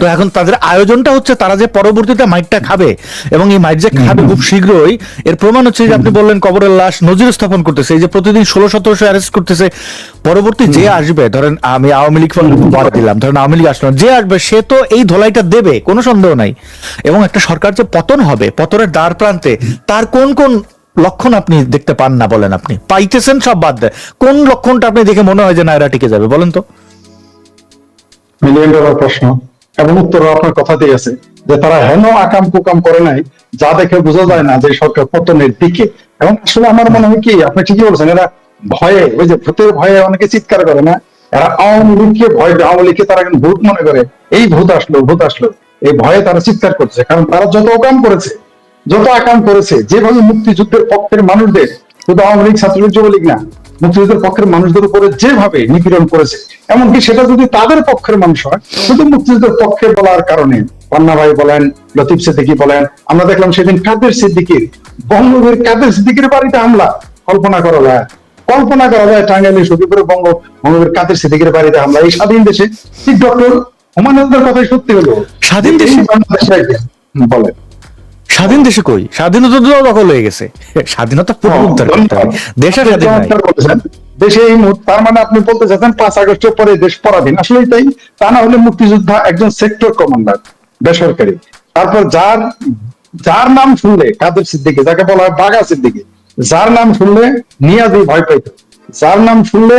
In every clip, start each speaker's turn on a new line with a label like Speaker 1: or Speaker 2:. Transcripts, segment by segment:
Speaker 1: তো এখন তাদের আয়োজনটা হচ্ছে তারা যে পরবর্তীতে মাইকটা খাবে এবং এই মাইট যে খাবে খুব শীঘ্রই এর প্রমাণ হচ্ছে যে আপনি বললেন কবরের লাশ নজির স্থাপন করতেছে। এই যে প্রতিদিন ষোলো সতেরোশো অ্যারেস্ট করতেছে পরবর্তী যে আসবে ধরেন আমি আওয়ামী লীগ বাদ দিলাম ধরেন আওয়ামী লীগ আসলো না। যে আসবে সে তো এই ধোলাইটা দেবে কোনো সন্দেহ নাই। এবং একটা সরকার যে পতন হবে পতনের দ্বার প্রান্তে তার কোন কোন লক্ষণ আপনি দেখতে পান না বলেন আপনি? পাইতেছেন সব বাদ দেয় কোন লক্ষণটা আপনি দেখে মনে হয় যে না এরা টিকে যাবে বলেন তো।
Speaker 2: মিলিয়ন ডলার প্রশ্ন। এবং উত্তর আপনার কথাতেই আছে যে তারা হেন আকাম কুকাম করে নাই, যা দেখে বোঝা যায় না যে সরকার পতনের দিকে। এবং আসলে আমার মনে হয় কি, আপনি ঠিকই বলছেন, এরা ভয়ে, ওই যে ভূতের ভয়ে অনেকে চিৎকার করে না, এরা আওয়ামী লীগকে ভয় আওয়ামী লীগকে তারা এখন ভূত মনে করে। এই ভূত আসলো ভূত আসলো, এই ভয়ে তারা চিৎকার করছে, কারণ তারা যত অকাম করেছে, যত আকাম করেছে, যেভাবে মুক্তিযুদ্ধের পক্ষের মানুষদের, শুধু আওয়ামী লীগ, ছাত্রলীগ, যুবলীগ না মুক্তিযুদ্ধের পক্ষের মানুষদের উপরে যেভাবে নিপীড়ন করেছে এমনকি সেটা যদি তাদের পক্ষের মানুষ হয় শুধু মুক্তিযুদ্ধের পক্ষে বলার কারণে। পান্না ভাই বলেন লতিফ সিদ্দিকি বলেন আমরা দেখলাম সেদিন কাদের সিদ্দিকির বঙ্গবীর কাদের সিদ্দিকির বাড়িতে হামলা। কল্পনা করা যায় কল্পনা করা যায় টাঙ্গাইলে সখীপুরে বঙ্গ বঙ্গবীর কাদের সিদ্দিকির বাড়িতে হামলা। এই স্বাধীন দেশে ঠিক ডক্টর হুমায়ুনের কথাই সত্যি হলো।
Speaker 1: স্বাধীন দেশে?
Speaker 2: বলেন।
Speaker 1: স্বাধীন দেশে কই? স্বাধীনতা তো দখল হয়ে গেছে। স্বাধীনতা পুনরুদ্ধার করতে হবে দেশে স্বাধীন।
Speaker 2: দেশে এই মুহূর্তে তার মানে আপনি বলতে চাচ্ছেন পাঁচ আগস্টের পরে দেশ পরাধীন। আসলে তাই। তা না হলে মুক্তিযোদ্ধা একজন সেক্টর কমান্ডার বেসরকারি। তারপর যার যার নাম শুনলে কাদের সিদ্দিকি যাকে বলা হয় বাঘা সিদ্দিকি যার নাম শুনলে নিয়াজি ভয় পাইত। যার নাম শুনলে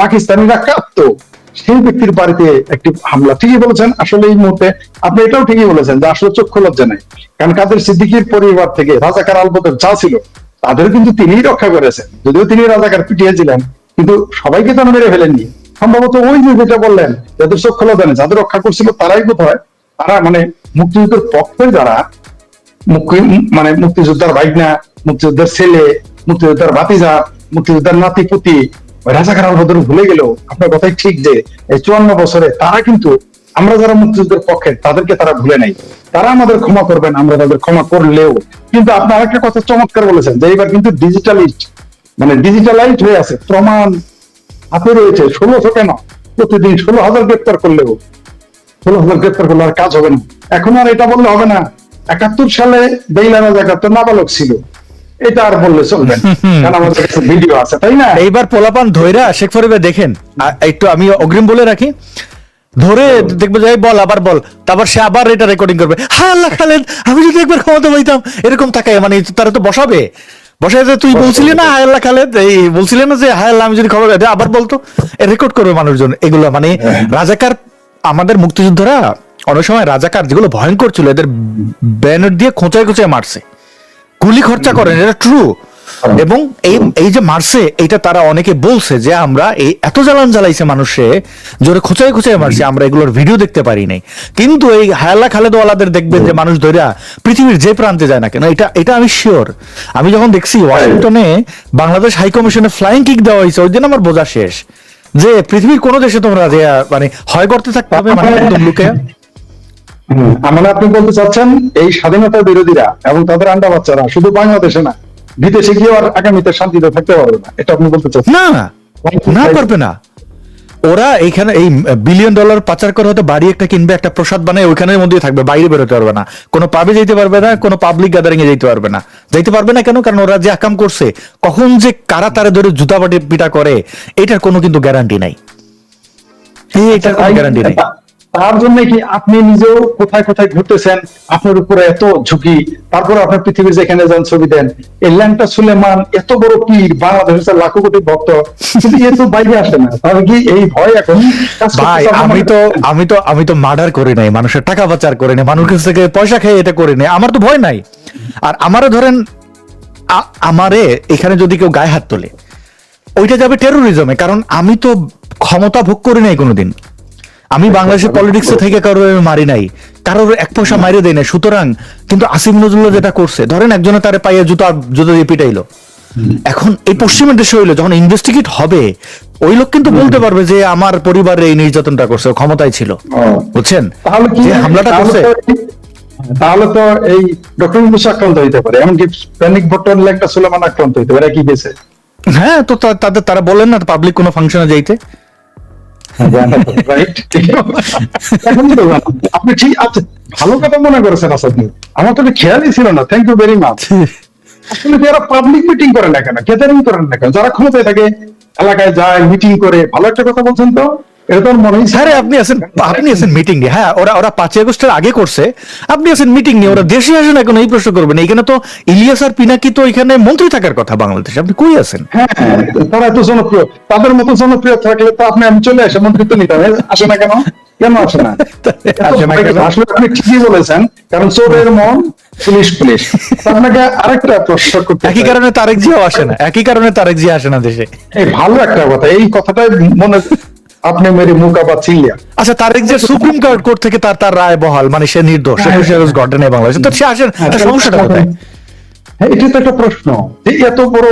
Speaker 2: পাকিস্তানিরা কাঁপতো। সেই ব্যক্তির বাড়িতে একটি হামলা। ঠিকই বলেছেন, আসলে এই মুহূর্তে আপনি এটাও ঠিকই বলেছেন যে আসলে চক্ষু লজ্জা নাই। কারণ কাদের সিদ্দিকির পরিবার থেকে রাজাকার আলবদর যা ছিল তাদের কিন্তু তিনিই রক্ষা করেছেন। যদিও তিনি রাজাকার পিটিয়েছিলেন, কিন্তু সবাইকে তো মেরে ফেলেননি। সম্ভবত ওই যে যেটা বললেন, যাদের চক্ষু লজ্জা নেই, যাদের রক্ষা করছিল তারাই বোধ হয় তারা মানে মুক্তিযুদ্ধের পক্ষে যারা মুক্তি- মানে মুক্তিযোদ্ধার ভাইগনা, মুক্তিযোদ্ধার ছেলে, মুক্তিযোদ্ধার ভাতিজা, মুক্তিযোদ্ধার নাতি পুতি ওই রাজাকার ভুলে গেলেও আপনার কথাই ঠিক যে এই চুয়ান্ন বছরে তারা কিন্তু আমরা যারা মুক্তিযুদ্ধের পক্ষে, তাদেরকে তারা ভুলে নাই। তারা আমাদের ক্ষমা করবেন, আমরা তাদের ক্ষমা করলেও। কিন্তু আপনি আরেকটা কথা চমৎকার বলেছেন যে এবার কিন্তু ডিজিটালিস্ট মানে ডিজিটালাইজড হয়ে আছে। প্রমাণ হাতে রয়েছে। ষোলোশো কেন? প্রতিদিন ষোলো হাজার গ্রেপ্তার করলেও। ষোলো হাজার গ্রেপ্তার করলে আর কাজ হবে না। এখন আর এটা বললে হবে না। একাত্তর সালে বেইলা রাজা একাত্তর নাবালক ছিল। এটা আর বললে চলবে কারণ আমাদের কাছে ভিডিও আছে তাই না?
Speaker 1: এইবার পোলাপান ধৈরা শেখ ফরিবে দেখেন। একটু আমি অগ্রিম বলে রাখি। ধরে দেখবে যে এই বল আবার বল। তারপর সে আবার এটা রেকর্ডিং করবে। হ্যাঁ আল্লাহ খালেদ আমি যদি একবার ক্ষমতা পাইতাম এরকম তাকায় মানে তারা তো বসাবে। বসায় যে তুই বলছিলি না হায় আল্লাহ খালেদ? এই বলছিলি না যে হায় আল্লাহ আমি যদি খবর আবার বলতো রেকর্ড করবে মানুষজন এগুলো মানে রাজাকার আমাদের মুক্তিযোদ্ধারা অনেক সময় রাজাকার যেগুলো ভয়ঙ্কর ছিল এদের ব্যানার দিয়ে খোঁচায় খোঁচায় মারছে। গুলি খরচা করেন এটা ট্রু এবং এই এই যে মারছে এটা তারা অনেকে বলছে যে আমরা এই এত জ্বালান জ্বালাইছে মানুষে জোরে খোঁচাই খোঁচাই মারছে আমরা এগুলোর ভিডিও দেখতে পারি নাই। কিন্তু এই হায়ালা খালেদওয়ালাদের দেখবেন যে মানুষ ধৈরা পৃথিবীর যে প্রান্তে যায় না কেন এটা এটা আমি শিওর আমি যখন দেখছি ওয়াশিংটনে বাংলাদেশ হাই কমিশনে ফ্লাইং কিক দেওয়া হয়েছে ওই দিন আমার বোঝা শেষ। যে পৃথিবীর কোনো দেশে তোমরা যে মানে হয় করতে থাকতে হবে মানে একদম লুকে।
Speaker 2: মানে আপনি বলতে চাচ্ছেন এই স্বাধীনতা বিরোধীরা এবং তাদের আন্ডা বাচ্চারা শুধু বাংলাদেশে না বিদেশে গিয়ে আর আগামীতে শান্তিতে থাকতে পারবে না। এটা আপনি বলতে চাচ্ছেন?
Speaker 1: না না না পারবে না। ওরা এইখানে এই বিলিয়ন ডলার পাচার করে হয়তো বাড়ি একটা কিনবে একটা প্রসাদ বানায় ওইখানের মধ্যেই থাকবে বাইরে বেরোতে পারবে না। কোনো পাবে যেতে পারবে না কোনো পাবলিক গ্যাদারিং এ যেতে পারবে না। যাইতে পারবে না কেন? কারণ ওরা যে আকাম করছে কখন যে কারা তারে ধরে জুতা পাটি পিটা করে এটার কোনো কিন্তু গ্যারান্টি নাই। এটার কোনো গ্যারান্টি নাই।
Speaker 2: তা- তার জন্য কি আপনি নিজেও কোথায় কোথায় ঘুরতেছেন? আপনার উপরে এত ঝুঁকি। তারপর আপনার পৃথিবীর যেখানে যান ছবি দেন। এই ল্যাংটা সুলেমান এত বড় পীর বাংলাদেশের লাখো কোটি ভক্ত। কিন্তু এ তো বাইরে আসে না। তাহলে কি এই ভয় এখন
Speaker 1: ভাই আমি তো আমি তো আমি তো মার্ডার করি নাই মানুষের টাকা পাচার করি নাই মানুষের কাছ থেকে পয়সা খেয়ে এটা করি নাই। আমার তো ভয় নাই। আর আমারও ধরেন আমারে এখানে যদি কেউ গায়ে হাত তোলে ওইটা যাবে টেরোরিজমে কারণ আমি তো ক্ষমতা ভোগ করি নাই কোনোদিন। আমি বাংলাদেশের পলিটিক্সে থেকে কারোর আমি মারি নাই। কারোর এক পয়সা মারিয়ে দেয় না সুতরাং কিন্তু আসিম নজরুল যেটা করছে ধরেন একজনে তারে পাইয়ে জুতা জুতো দিয়ে পিটাইলো। এখন এই পশ্চিমের দেশে হইল যখন ইনভেস্টিগেট হবে ওই লোক কিন্তু বলতে পারবে যে আমার পরিবারে এই নির্যাতনটা করছে ক্ষমতায় ছিল। বুঝছেন?
Speaker 2: তাহলে
Speaker 1: যে হামলাটা করছে।
Speaker 2: তাহলে তো এই ডক্টর ইউনুস আক্রান্ত হইতে পারে। এমনকি প্যানিক ভট্টর ল্যাংটা সুলেমান আক্রান্ত হইতে পারে কি গেছে
Speaker 1: হ্যাঁ তো তাদের তারা বলেন না পাবলিক কোনো ফাংশনে যাইতে।
Speaker 2: আপনি ঠিক আছে ভালো কথা মনে করেছেন আসাদ আমার তো খেয়ালই ছিল না থ্যাংক ইউ ভেরি মাচ আসলে যারা পাবলিক মিটিং করে না কেন গ্যাদারিং করেন না কেন যারা ক্ষমতায় থাকে এলাকায় যায় মিটিং করে ভালো একটা কথা বলছেন তো এটা তো মনে হয়
Speaker 1: আরে আপনি আছেন আপনি আছেন মিটিং নিয়ে। হ্যাঁ ওরা ওরা পাঁচই আগস্টের আগে করছে। আপনি আছেন মিটিং নিয়ে ওরা দেশে আসেন এখন এই প্রশ্ন করবেন। এখানে তো ইলিয়াস আর পিনাকি তো এখানে মন্ত্রী থাকার কথা বাংলাদেশে। আপনি কই আছেন?
Speaker 2: হ্যাঁ তারা এত জনপ্রিয়। তাদের মতো জনপ্রিয় থাকলে তো আপনি আমি চলে আসে মন্ত্রিত্ব নিতাম এ, আসে না কেন? কেন আসে না? আসলে আপনি ঠিকই বলেছেন কারণ চোরের মন পুলিশ পুলিশ। আপনাকে আরেকটা প্রশ্ন করতে
Speaker 1: একই কারণে তারেক জিয়াও আসে না। একই কারণে তারেক জিয়া আসে না দেশে।
Speaker 2: এই ভালো একটা কথা এই কথাটাই মনে আপনি মেরে আবার চিল্লিয়া
Speaker 1: আচ্ছা Tarek Zia supreme court court থেকে তার তার রায় বহাল মানে সে নির্দোষ সে খুশি ঘটে নেই বাংলাদেশে। তো সে আসেন
Speaker 2: হ্যাঁ,
Speaker 1: সমস্যাটা কোথায়?
Speaker 2: হ্যাঁ এটা তো একটা প্রশ্ন। যে এত বড়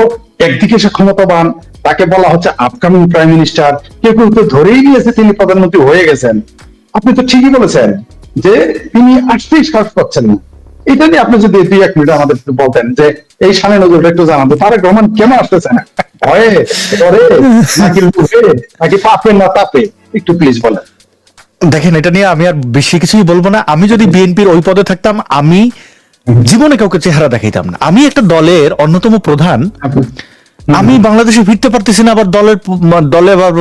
Speaker 2: একদিকে সে ক্ষমতাবান তাকে বলা হচ্ছে আপকামিং প্রাইম মিনিস্টার কেউ কেউ তো ধরেই নিয়েছে তিনি প্রধানমন্ত্রী হয়ে গেছেন। আপনি তো ঠিকই বলেছেন যে তিনি আসতেই সাহস পাচ্ছেন না। এটা নিয়ে আপনি যদি দুই এক মিনিট আমাদের বলতেন যে এই সামনে নজরটা একটু জানাব তারেক রহমান কেন আসতেছে না? ভয়ে ডরে নাকি লোভে নাকি পাপে না তাপে? একটু প্লিজ বলেন।
Speaker 1: দেখেন এটা নিয়ে আমি আর বেশি কিছুই বলব না। আমি যদি বিএনপির ওই পদে থাকতাম আমি জীবনে কাউকে চেহারা দেখাইতাম না। আমি একটা দলের অন্যতম প্রধান। আমি বাংলাদেশে ফিরতে পারতেছি না আবার দলের দলে আবার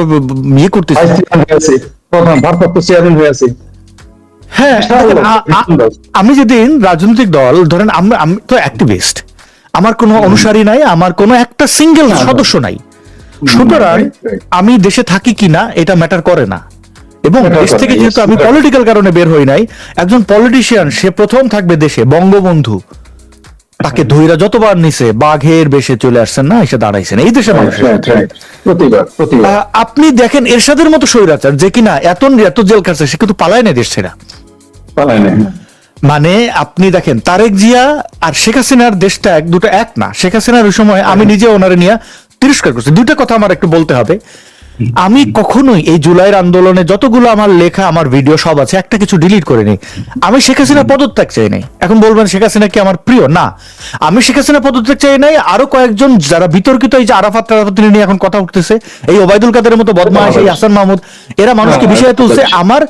Speaker 1: ইয়ে করতেছি
Speaker 2: প্রধান ভারপ্রাপ্ত চেয়ারম্যান
Speaker 1: হ্যাঁ আ- আ-
Speaker 2: সুন্দর।
Speaker 1: আমি যেদিন রাজনৈতিক দল ধরেন আমি আমি তো অ্যাক্টিভিস্ট আমার কোনো অনুসারী নাই আমার কোনো একটা সিঙ্গেল সদস্য নাই। সুতরাং. আমি দেশে থাকি কিনা এটা ম্যাটার করে না। এবং দেশ থেকে যেহেতু আমি পলিটিক্যাল কারণে বের হই নাই একজন পলিটিশিয়ান সে প্রথম থাকবে দেশে বঙ্গবন্ধু। তাকে ধৈরা যতবার নিছে বাঘের বেশে চলে আসছেন না এসে দাঁড়াইছেন। এই দেশের মানুষ আপনি দেখেন এরশাদের মতো স্বৈরাচার যে কিনা এত এত জেল কাটছে সে কিন্তু পালায় না দেশ ছেড়া।
Speaker 2: পালায় না
Speaker 1: মানে আপনি দেখেন তারেক জিয়া আর শেখ হাসিনার দেশটা এক দুটো এক না। শেখ হাসিনার ওই সময় আমি নিজে ওনারে নিয়ে তিরস্কার করছি। দুইটা কথা আমার একটু বলতে হবে। আমি কখনোই এই জুলাইয়ের আন্দোলনে যতগুলো আমার লেখা আমার ভিডিও সব আছে একটা কিছু ডিলিট করিনি আমি শেখ হাসিনা পদত্যাগ চাই নাই। এখন বলবেন শেখ হাসিনা কি আমার প্রিয়? না। আমি শেখ হাসিনা পদত্যাগ চাই নাই আরও কয়েকজন যারা বিতর্কিত এই যে আরাফাত টারাফাত নিয়ে এখন কথা উঠতেছে এই ওবায়দুল কাদের মতো বদমাশ এই হাসান মাহমুদ এরা মানুষকে
Speaker 2: হ্যাঁ,
Speaker 1: বিষয়ে তুলছে। আমার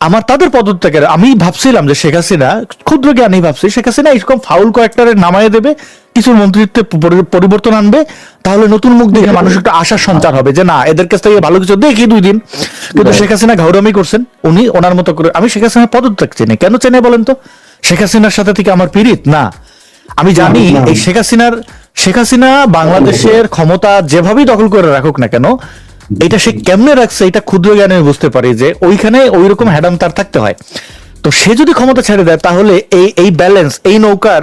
Speaker 1: আমার তাদের পদত্যাগের আমি ভাবছিলাম যে শেখ হাসিনা ক্ষুদ্র জ্ঞানী ভাবছি শেখ হাসিনা এরকম ফাউল কয়েকটারে নামায় দেবে কিছু মন্ত্রিত্বে পরিবর্তন আনবে তাহলে নতুন মুখ দেখে মানুষ একটা আশার সঞ্চার হবে যে না এদের কাছ থেকে ভালো কিছু দেখি দুই দিন। কিন্তু শেখ হাসিনা ঘাউরামি করছেন উনি ওনার মতো করে আমি শেখ হাসিনা পদত্যাগ চেনে। কেন চেনে বলেন তো? শেখ হাসিনার সাথে থেকে আমার পীড়িত? না। আমি জানি এই শেখ হাসিনার শেখ হাসিনা বাংলাদেশের ক্ষমতা যেভাবেই দখল করে রাখুক না কেন এটা সে কেমনে রাখছে এটা ক্ষুদ্র জ্ঞানে আমি বুঝতে পারি যে ওইখানে ওই রকম হ্যাডাম তার থাকতে হয়। তো সে যদি ক্ষমতা ছেড়ে দেয় তাহলে এই এই ব্যালেন্স এই নৌকার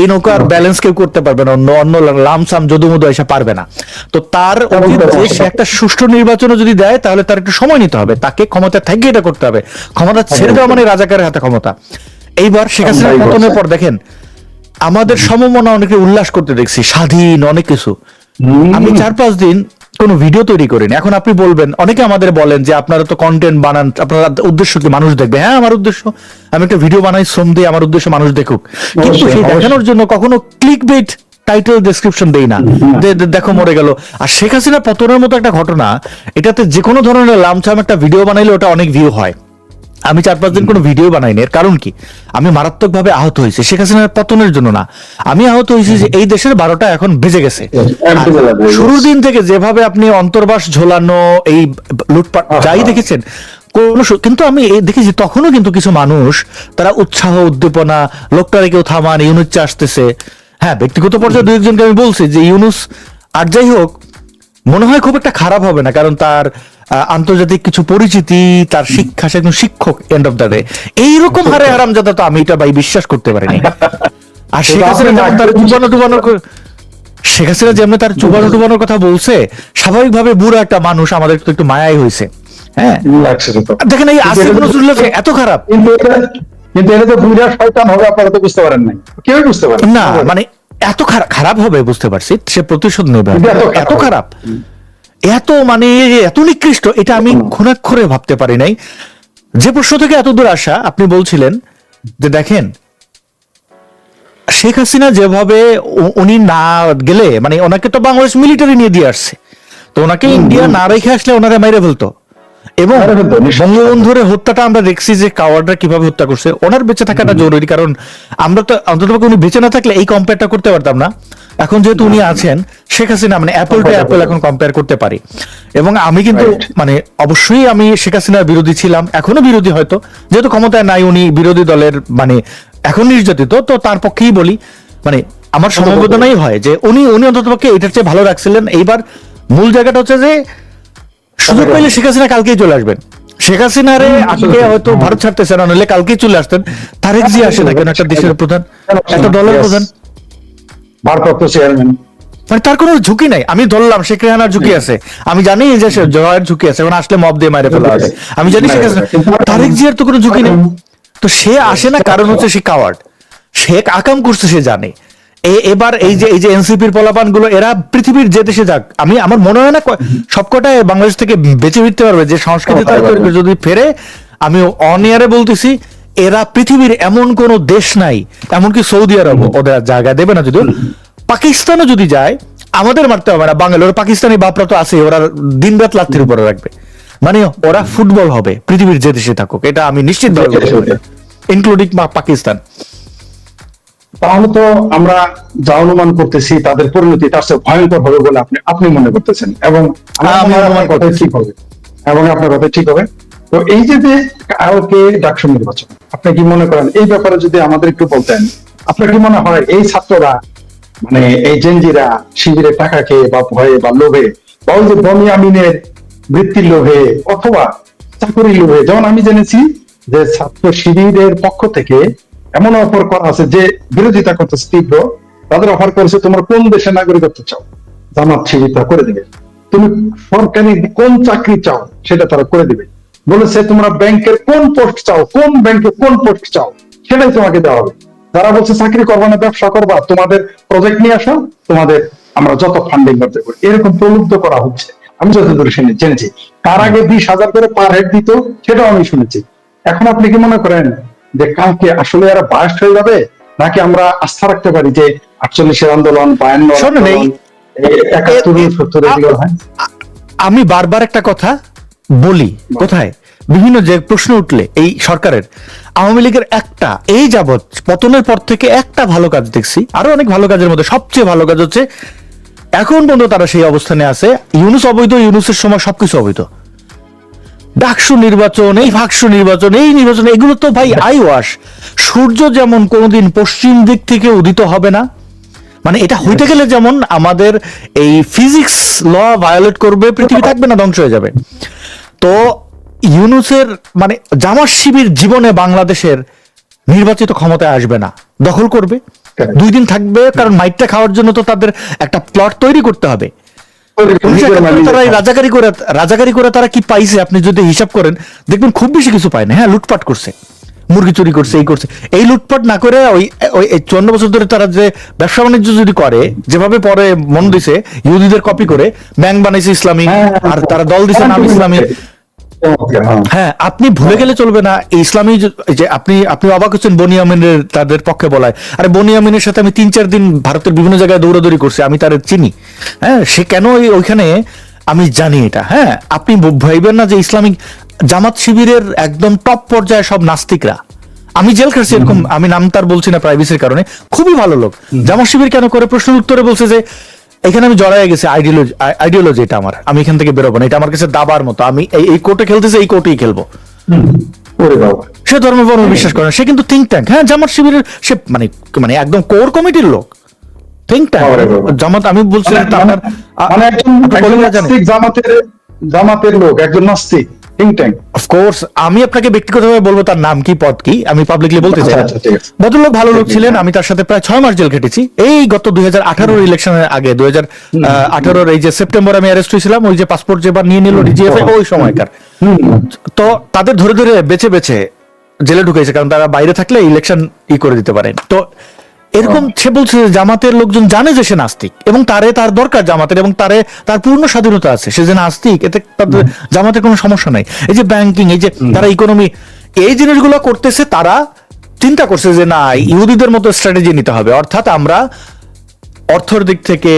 Speaker 1: এই নৌকার ব্যালেন্স কেউ করতে পারবে না। অন্য অন্য লামসাম যদুমুদু এসে পারবে না। তো তার উচিত যে সে একটা সুষ্ঠু নির্বাচনও যদি দেয় তাহলে তার একটু সময় নিতে হবে। তাকে ক্ষমতা থেকে এটা করতে হবে। ক্ষমতা ছেড়ে দেওয়া মানে রাজাকারের হাতে ক্ষমতা। এইবার শেখ হাসিনার পতনের পর দেখেন আমাদের সমমনা অনেকে উল্লাস করতে দেখছি স্বাধীন অনেক কিছু। আমি চার পাঁচ দিন কোনো ভিডিও তৈরি করিনি। এখন আপনি বলবেন অনেকে আমাদের বলেন যে আপনারা তো কন্টেন্ট বানান আপনারা উদ্দেশ্য কি মানুষ দেখবে? হ্যাঁ আমার উদ্দেশ্য। আমি একটা ভিডিও বানাই শ্রম দিয়ে আমার উদ্দেশ্য মানুষ দেখুক। কিন্তু সেই দেখানোর জন্য কখনো ক্লিক বেট টাইটেল ডেসক্রিপশন দেই না। দে- দেখো মরে গেল। আর শেখ হাসিনা পতনের মতো একটা ঘটনা এটাতে যে কোনো ধরনের লামছাম একটা ভিডিও বানাইলে ওটা অনেক ভিউ হয়। আমি চার পাঁচ দিন কোনো ভিডিও বানাইনি। এর কারণ কি? আমি মারাত্মকভাবে আহত হয়েছি। শেখ হাসিনার পতনের জন্য না। আমি আহত হয়েছি যে এই দেশের বারোটা এখন বেজে গেছে. শুরুর দিন থেকে যেভাবে আপনি অন্তর্বাস ঝোলানো এই লুটপাট যাই দেখেছেন কোন কিন্তু আমি দেখেছি তখনও কিন্তু কিছু মানুষ তারা উৎসাহ উদ্দীপনা লোকটারে কেউ থামান ইউনুস আসতেছে। হ্যাঁ ব্যক্তিগত পর্যায়ে দু একজনকে আমি বলছি যে ইউনুস আর যাই হোক মনে হয় খুব একটা খারাপ হবে না কারণ তার আন্তর্জাতিক কিছু পরিচিতি তার শিক্ষা সে একজন শিক্ষক এন্ড অফ দ্য ডে এইরকম হারে হারাম যাতে তো আমি এটা ভাই বিশ্বাস করতে পারিনি। আর শেখ হাসিনা যেমন তার চুবানো টুবানো শেখ হাসিনা যেমন তার চুবানো টুবানোর কথা বলছে স্বাভাবিকভাবে বুড়ো একটা মানুষ আমাদের তো একটু মায়াই হয়েছে। হ্যাঁ? দেখেন এই আসিফ নজরুল্লাহ এত খারাপ।
Speaker 2: কিন্তু এটা তো বুড়া শয়তান হবে আপনারা তো বুঝতে পারেন নাই। কেউ বুঝতে পারেন
Speaker 1: না মানে এত খারাপ খারাপ হবে বুঝতে পারছি। সে প্রতিশোধ নেবে।
Speaker 2: এত খারাপ
Speaker 1: এত মানে এত নিকৃষ্ট এটা আমি খুনাক্ষরে ভাবতে পারি নাই। যে প্রশ্ন থেকে এত দূর আসা আপনি বলছিলেন যে দেখেন শেখ হাসিনা যেভাবে উনি না গেলে মানে ওনাকে তো বাংলাদেশ মিলিটারি নিয়ে দিয়ে আসছে। তো ওনাকে ইন্ডিয়া না রেখে আসলে ওনারা মাইরে ফেলতো। এবং বঙ্গবন্ধুর হত্যাটা আমরা দেখছি যে কাওয়াররা কীভাবে হত্যা করছে ওনার বেঁচে থাকাটা জরুরি কারণ আমরা তো অন্তত উনি বেঁচে না থাকলে এই কম্পেয়ারটা করতে পারতাম না। এখন যেহেতু উনি আছেন শেখ হাসিনা মানে অ্যাপল টু অ্যাপল এখন কম্পেয়ার করতে পারি। এবং আমি কিন্তু মানে অবশ্যই আমি শেখ হাসিনার বিরোধী ছিলাম এখনও বিরোধী হয়তো। যেহেতু ক্ষমতায় নাই উনি বিরোধী দলের মানে এখন নির্যাতিত তো তার পক্ষেই বলি। মানে আমার সমবেদনাই হয় যে উনি উনি অন্তত পক্ষে এটার চেয়ে ভালো রাখছিলেন। এইবার মূল জায়গাটা হচ্ছে যে সুযোগ পাইলে শেখ হাসিনা কালকেই চলে আসবেন। শেখ হাসিনারে আজকে হয়তো ভারত ছাড়তেছে না নইলে কালকেই চলে আসতেন। তারেক জি আসে না কেন একটা দেশের প্রধান একটা দলের প্রধান।
Speaker 2: ভারপ্রাপ্ত চেয়ারম্যান।
Speaker 1: মানে তার কোনো ঝুঁকি নাই। আমি ধরলাম শেখ রেহানার ঝুঁকি আছে। আমি জানি যে সে জয়ের ঝুঁকি আছে এখন আসলে মব দিয়ে মারে ফেলা হবে। আমি জানি শেখ হাসিনা তারেক জিয়ার তো কোনো ঝুঁকি নেই। তো সে আসে না কারণ হচ্ছে সে কাওয়ার্ড শেখ আকাম করছে সে জানে। এবার এই যে এই যে এনসিপির পলাপানগুলো এরা পৃথিবীর যে দেশে যাক। আমি আমার মনে হয় না সবকটাই বাংলাদেশ থেকে বেঁচে ফিরতে পারবে। যে সংস্কৃতি তারা যদি ফেরে আমি অন ইয়ারে বলতেছি এরা পৃথিবীর এমন কোন দেশ নাই এমনকি সৌদি আরব ওদের জায়গা দেবে না যদিও পাকিস্তানও যদি যায় আমাদের মারতে হবে না বাঙালি পাকিস্তানি বাপরা তো আছে ওরা দিন রাত লাত্তির উপরে রাখবে। মানে ওরা ফুটবল হবে পৃথিবীর যে দেশে থাকুক এটা আমি নিশ্চিত। ইনক্লুডিং পাকিস্তান।
Speaker 2: তাহলে তো আমরা যা অনুমান করতেছি তাদের পরিণতি তার চেয়ে ভয়ঙ্কর হবে বলে আপনি আপনি মনে করতেছেন? এবং আমার কথাই ঠিক হবে। এবং আপনার কথা ঠিক হবে। তো এই যে যে কালকে ডাকসু নির্বাচন, আপনি কি মনে করেন এই ব্যাপারে যদি আমাদের একটু বলতেন, আপনার কি মনে হয় এই ছাত্ররা মানে এই জেনজিরা শিবিরে টাকা খেয়ে বা ভয়ে বা লোভে বা ওই যে বমি আমিনের বৃত্তির লোভে অথবা চাকরি লোভে, যেমন আমি জেনেছি যে ছাত্র শিবিরের পক্ষ থেকে এমন অফার করা আছে যে বিরোধিতা করতেছে তীব্র, তাদের অফার করেছে, তোমরা কোন দেশে নাগরিকত্ব চাও? জামাত শিবিরটা করে দিবে। তুমি সরকারি কোন চাকরি চাও, সেটা তারা করে দিবে। বলেছে তোমরা ব্যাংকের কোন পোস্ট চাও? কোন ব্যাংকে কোন পোস্ট চাও? সেটাই তোমাকে দেওয়া হবে। যারা বলছে চাকরি করবা না ব্যবসা করবা তোমাদের প্রজেক্ট নিয়ে আসো তোমাদের আমরা যত ফান্ডিং করতে পারি। এরকম প্রলুব্ধ করা হচ্ছে। আমি যতদূর শুনে জেনেছি। তার আগে বিশ হাজার করে পার হেড দিত সেটাও আমি শুনেছি। এখন আপনি কি মনে করেন যে কালকে আসলে এরা বায়াস্ট হয়ে যাবে? নাকি আমরা আস্থা রাখতে পারি যে আটচল্লিশের আন্দোলন বায়ান্ন
Speaker 1: আমি বারবার একটা কথা বলি কোথায়? বিভিন্ন যে প্রশ্ন উঠলে এই সরকারের। আওয়ামী লীগের একটা এই যাবৎ পতনের পর থেকে একটা ভালো কাজ দেখছি। আরও অনেক ভালো কাজের মধ্যে সবচেয়ে ভালো কাজ হচ্ছে এখন পর্যন্ত তারা সেই অবস্থানে আছে। ইউনুস অবৈধ ইউনুসের সময় সবকিছু অবৈধ। ডাকসু নির্বাচন এই ভাগসু নির্বাচন এই নির্বাচন এগুলো তো ভাই আই ওয়াশ সূর্য যেমন কোনোদিন পশ্চিম দিক থেকে উদিত হবে না মানে এটা হইতে গেলে যেমন আমাদের এই ফিজিক্স ল ভায়োলেট করবে পৃথিবী থাকবে না ধ্বংস হয়ে যাবে। তো ইউনুসের মানে জামাত শিবির জীবনে বাংলাদেশের নির্বাচিত ক্ষমতায় আসবে না। দখল করবে। দুই দিন থাকবে কারণ মাইটটা খাওয়ার জন্য তো তাদের একটা প্লট তৈরি করতে হবে। তারা রাজাকারি করে রাজাকারি করে তারা কি পাইছে? আপনি যদি হিসাব করেন দেখবেন খুব বেশি কিছু পায় না। হ্যাঁ লুটপাট করছে। মুরগি চুরি করছে এই করছে। এই লুটপাট না করে ওই ওই চুয়ান্ন বছর ধরে তারা যে ব্যবসা বাণিজ্য যদি করে যেভাবে পরে মন দিছে ইহুদিদের কপি করে ব্যাংক বানাইছে ইসলামিক
Speaker 2: হ্যাঁ,
Speaker 1: আর তারা দল দিছে নাম ইসলামী। হ্যাঁ আপনি ভুলে গেলে চলবে না। ইসলামী যে- আপনি আপনি অবাক হচ্ছেন বনিয়ামিনের তাদের পক্ষে বলায়। আরে বনিয়ামিনের সাথে আমি তিন চার দিন ভারতের বিভিন্ন জায়গায় দৌড়াদৌড়ি করছি আমি তার চিনি। হ্যাঁ সে কেন ওইখানে আমি জানি এটা। হ্যাঁ আপনি ভাইবেন না যে ইসলামিক জামাত শিবিরের একদম টপ পর্যায়ে সব নাস্তিকরা। আমি জেল খাটছি এরকম আমি নাম তার বলছি না প্রাইভেসির কারণে। খুবই ভালো লোক। জামাত শিবির কেন করে? প্রশ্নের উত্তরে বলছে যে এখানে আমি জড়াই গেছি আইডিওলজি আইডিওলজি এটা আমার। আমি এখান থেকে বেরোবো না এটা আমার কাছে দাবার মতো। আমি এই কোর্টে খেলতেছি এই কোর্টেই খেলব। সে ধর্ম বর্ম বিশ্বাস করে না। সে কিন্তু থিঙ্ক ট্যাঙ্ক হ্যাঁ জামাত শিবিরের সে মানে মানে একদম কোর কমিটির লোক। থিঙ্ক ট্যাঙ্ক জামাত আমি বলছি
Speaker 2: মানে- মানে একজন
Speaker 1: আপনি
Speaker 2: একজন
Speaker 1: বলবেন না জানেন।
Speaker 2: নাস্তিক জামাতের জামাতের লোক একজন নাস্তিক। থিঙ্ক ট্যাঙ্ক
Speaker 1: অফকোর্স আমি আপনাকে ব্যক্তিগতভাবে বলব তার নাম কি পদ কি আমি পাবলিকলি বলতে চাই।
Speaker 2: আচ্ছা, আছে।
Speaker 1: ভদ্রলোক ভালো লোক ছিলেন আমি তার সাথে প্রায় ছয় মাস জেল খেটেছি। এই গত দুই হাজার আঠারোর ইলেকশনের আগে দুই হাজার আঠারোর এই যে সেপ্টেম্বর আমি অ্যারেস্ট হয়েছিলাম ওই যে পাসপোর্ট যেবার নিয়ে নিল ডিজিএফ ওই সময়কার। তো তাদের ধরে ধরে বেছে বেছে জেলে ঢুকেছে কারণ তারা বাইরে থাকলে ইলেকশন ই করে দিতে পারেন। তো এরকম সে বলছে যে জামাতের লোকজন জানে যে সে নাস্তিক এবং তারে তার দরকার জামাতের এবং তারে তার পূর্ণ স্বাধীনতা আছে। সে যে নাস্তিক এতে তাদের জামাতের কোনো সমস্যা নাই। এই যে ব্যাংকিং এই যে তারা ইকোনমি এই জিনিসগুলো করতেছে তারা চিন্তা করছে যে না ইহুদিদের মতো স্ট্র্যাটেজি নিতে হবে। অর্থাৎ আমরা অর্থর দিক থেকে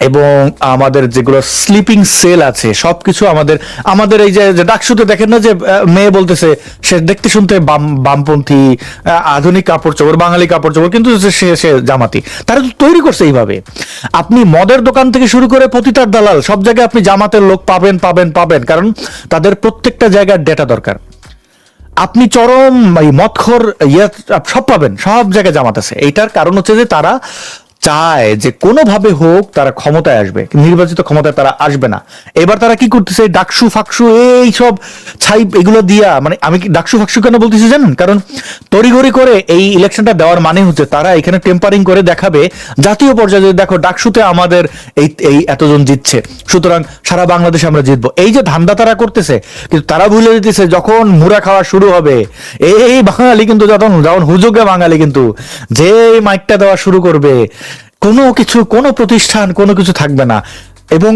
Speaker 1: এবং আমাদের যেগুলো স্লিপিং সেল আছে, সবকিছু আমাদের আমাদের এই যে ডাকসুতে দেখেন না যে মেয়ে বলতেছে, সে দেখতে শুনতে বাম, বামপন্থী আধুনিক কাপড় চোপড়, বাঙালি কাপড় চোপড়, কিন্তু সে- সে জামাতি। তারা তো তৈরি করছে এইভাবে। আপনি মদের দোকান থেকে শুরু করে পতিতার দালাল, সব জায়গায় আপনি জামাতের লোক পাবেন পাবেন পাবেন, কারণ তাদের প্রত্যেকটা জায়গার ডেটা দরকার। আপনি চরম এই মদখোর ইয়ে সব পাবেন, সব জায়গায় জামাত আছে। এইটার কারণ হচ্ছে যে তারা চায় যে কোনোভাবে হোক তারা ক্ষমতায় আসবে নির্বাচিত ক্ষমতায় তারা আসবে না। এবার তারা কি করতেছে? ডাকসু ফাকসু এই সব ছাই এগুলো দিয়া মানে আমি কি ডাকসু ফাকসু কেন বলতেছি জানেন? কারণ তড়িঘড়ি করে এই ইলেকশনটা দেওয়ার মানে হচ্ছে তারা এখানে টেম্পারিং করে দেখাবে জাতীয় পর্যায়ে দেখো ডাকসুতে আমাদের এই এই এতজন জিতছে। সুতরাং সারা বাংলাদেশে আমরা জিতবো। এই যে ধান্দা তারা করতেছে, কিন্তু তারা ভুলে দিতেছে যখন মুড়া খাওয়া শুরু হবে। এই বাঙালি কিন্তু যখন যখন হুজুগে বাঙালি কিন্তু যে মাইকটা দেওয়া শুরু করবে কোনো কিছু কোনো প্রতিষ্ঠান কোনো কিছু থাকবে না। এবং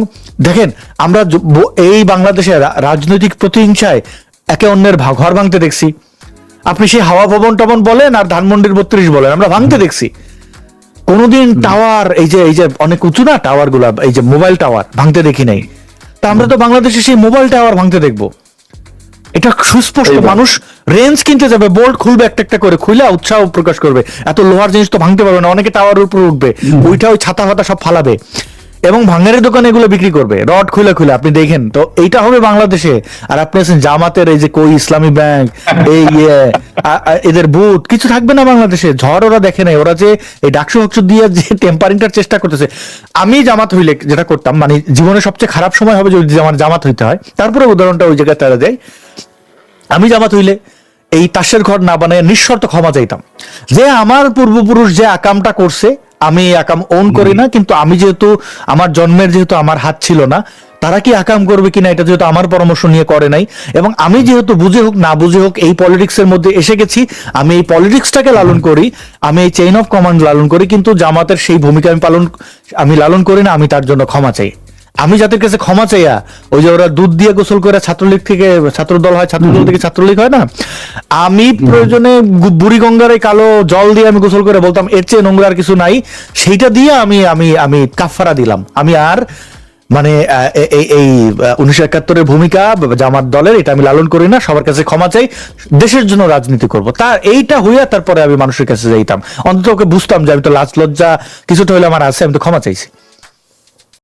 Speaker 1: দেখেন আমরা এই বাংলাদেশের রাজনৈতিক প্রতিহিংসায় একে অন্যের ঘর ভাঙতে দেখছি। আপনি সেই হাওয়া ভবন টবন বলেন আর ধানমন্ডির বত্রিশ বলেন আমরা ভাঙতে দেখছি। কোনোদিন টাওয়ার এই যে এই যে অনেক উঁচু না টাওয়ারগুলা এই যে মোবাইল টাওয়ার ভাঙতে দেখি নাই। তা আমরা তো বাংলাদেশে সেই মোবাইল টাওয়ার ভাঙতে দেখব। এটা সুস্পষ্ট মানুষ রেঞ্জ কিনতে যাবে বোল্ট খুলবে একটা একটা করে খুলে উৎসাহ প্রকাশ করবে। এত লোহার জিনিস তো ভাঙতে পারবে না অনেকে টাওয়ার উপরে উঠবে ওইটা ওই ছাতা ফাতা সব ফালাবে। এবং ভাঙারের দোকানে এগুলো বিক্রি করবে। রড খুলে খুলে আপনি দেখেন। তো এইটা হবে বাংলাদেশে। আর আপনি আছেন জামাতের এই যে কই ইসলামী ব্যাংক এই ইয়ে, এদের বুথ কিছু থাকবে না বাংলাদেশে। ঝড় ওরা দেখে নাই। ওরা যে এই ডাকসু হকসু দিয়ে যে টেম্পারিংটার চেষ্টা করতেছে। আমি জামাত হইলে যেটা করতাম মানে জীবনের সবচেয়ে খারাপ সময় হবে যদি আমার জামাত হইতে হয়। তারপরে উদাহরণটা ওই জায়গায় তারা দেয়। আমি জামাত হইলে এই তাসের ঘর না বানায় নিঃশর্ত ক্ষমা চাইতাম। যে আমার পূর্বপুরুষ যে আকামটা করছে আমি আকাম ওন করি না, কিন্তু আমি যেহেতু আমার জন্মের যেহেতু আমার হাত ছিল না, তারা কি আকাম করবে কিনা এটা যেহেতু আমার পরামর্শ নিয়ে করে নাই। এবং আমি যেহেতু বুঝে হোক, না বুঝে হোক, এই পলিটিক্স এর মধ্যে এসে গেছি, আমি এই পলিটিক্সটাকে লালন করি, আমি এই চেইন অফ কমান্ড লালন করি, কিন্তু জামাতের সেই ভূমিকা আমি পালন, আমি লালন করি না, আমি তার জন্য ক্ষমা চাই। আমি যাদের কাছে ক্ষমা চাইয়া ওই যে ওরা দুধ দিয়ে গোসল করে ছাত্রলীগ থেকে ছাত্র দল হয় ছাত্র দল থেকে ছাত্রলীগ হয় না? আমি প্রয়োজনে বুড়ি গঙ্গার এই কালো জল দিয়ে আমি গোসল করে বলতাম এর চেয়ে নোংরা আর কিছু নাই। সেইটা দিয়ে আমি আমি আমি কাফারা দিলাম। আমি আর মানে এই এই উনিশশো একাত্তরের ভূমিকা জামাত দলের এটা আমি লালন করি না সবার কাছে ক্ষমা চাই দেশের জন্য রাজনীতি করব। তা এইটা হইয়া তারপরে আমি মানুষের কাছে যাইতাম। অন্তত ওকে বুঝতাম যে আমি তো লাজ লজ্জা কিছুটা হইলে আমার আছে আমি তো ক্ষমা চাইছি।